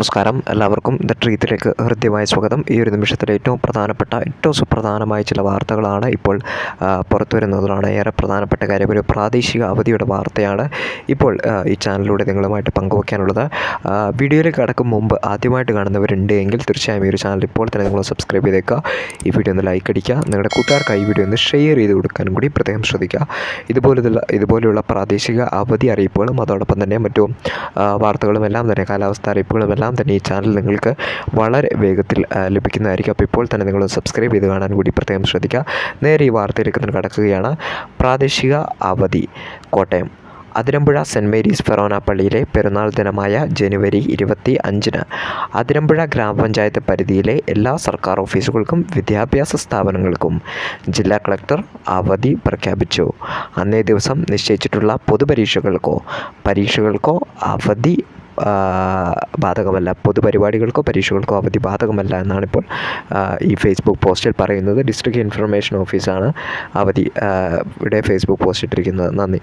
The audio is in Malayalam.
നമസ്കാരം. എല്ലാവർക്കും ദ ട്രീത്തിലേക്ക് ഹൃദ്യമായ സ്വാഗതം. ഈ ഒരു നിമിഷത്തിലെ ഏറ്റവും പ്രധാനപ്പെട്ട ഏറ്റവും സുപ്രധാനമായ ചില വാർത്തകളാണ് ഇപ്പോൾ പുറത്തു വരുന്നതാണ് ഏറെ പ്രധാനപ്പെട്ട കാര്യം. ഒരു പ്രാദേശിക അവധിയുടെ വാർത്തയാണ് ഇപ്പോൾ ഈ ചാനലിലൂടെ നിങ്ങളുമായിട്ട് പങ്കുവയ്ക്കാനുള്ളത് വീഡിയോയിലേക്ക് കടക്കും മുമ്പ് ആദ്യമായിട്ട് കാണുന്നവരുണ്ട് എങ്കിൽ തീർച്ചയായും ഈ ഒരു ചാനൽ ഇപ്പോൾ തന്നെ നിങ്ങൾ സബ്സ്ക്രൈബ് ചെയ്തേക്കുക. ഈ വീഡിയോ ഒന്ന് ലൈക്ക് അടിക്കുക. നിങ്ങളുടെ കൂട്ടുകാർക്ക് ഈ വീഡിയോ ഒന്ന് ഷെയർ ചെയ്ത് കൊടുക്കാനും കൂടി പ്രത്യേകം ശ്രദ്ധിക്കുക. ഇതുപോലുള്ള ഇതുപോലെയുള്ള പ്രാദേശിക അവധി അറിയിപ്പുകളും അതോടൊപ്പം തന്നെ മറ്റു വാർത്തകളും എല്ലാം തന്നെ കാലാവസ്ഥ അറിയിപ്പുകളും എല്ലാം തന്നെ ഈ ചാനൽ നിങ്ങൾക്ക് വളരെ വേഗത്തിൽ ലഭിക്കുന്നതായിരിക്കും. അപ്പോൾ ഇപ്പോൾ തന്നെ നിങ്ങൾ സബ്സ്ക്രൈബ് ചെയ്ത് കാണാൻ കൂടി പ്രത്യേകം ശ്രദ്ധിക്കുക. നേരെ ഈ വാർത്തയിലേക്ക് തന്നെ കടക്കുകയാണ്. പ്രാദേശിക അവധി കോട്ടയം. അതിരമ്പുഴ സെന്റ് മേരീസ് ഫെറോന പള്ളിയിലെ പെരുന്നാൾ ദിനമായ ജനുവരി ഇരുപത്തി അഞ്ചിന് അതിരമ്പുഴ ഗ്രാമപഞ്ചായത്ത് പരിധിയിലെ എല്ലാ സർക്കാർ ഓഫീസുകൾക്കും വിദ്യാഭ്യാസ സ്ഥാപനങ്ങൾക്കും ജില്ലാ കളക്ടർ അവധി പ്രഖ്യാപിച്ചു. അന്നേ ദിവസം നിശ്ചയിച്ചിട്ടുള്ള പൊതുപരീക്ഷകൾക്കോ പരീക്ഷകൾക്കോ അവധി ബാധകമല്ല. പൊതുപരിപാടികൾക്കോ പരീക്ഷകൾക്കോ അവധി ബാധകമല്ല എന്നാണിപ്പോൾ ഇപ്പോൾ ഈ ഫേസ്ബുക്ക് പോസ്റ്റിൽ പറയുന്നത്. ഡിസ്ട്രിക്ട് ഇൻഫർമേഷൻ ഓഫീസാണ് അവധി ഇവിടെ ഫേസ്ബുക്ക് പോസ്റ്റ് ഇട്ടിരിക്കുന്നത്. നന്ദി.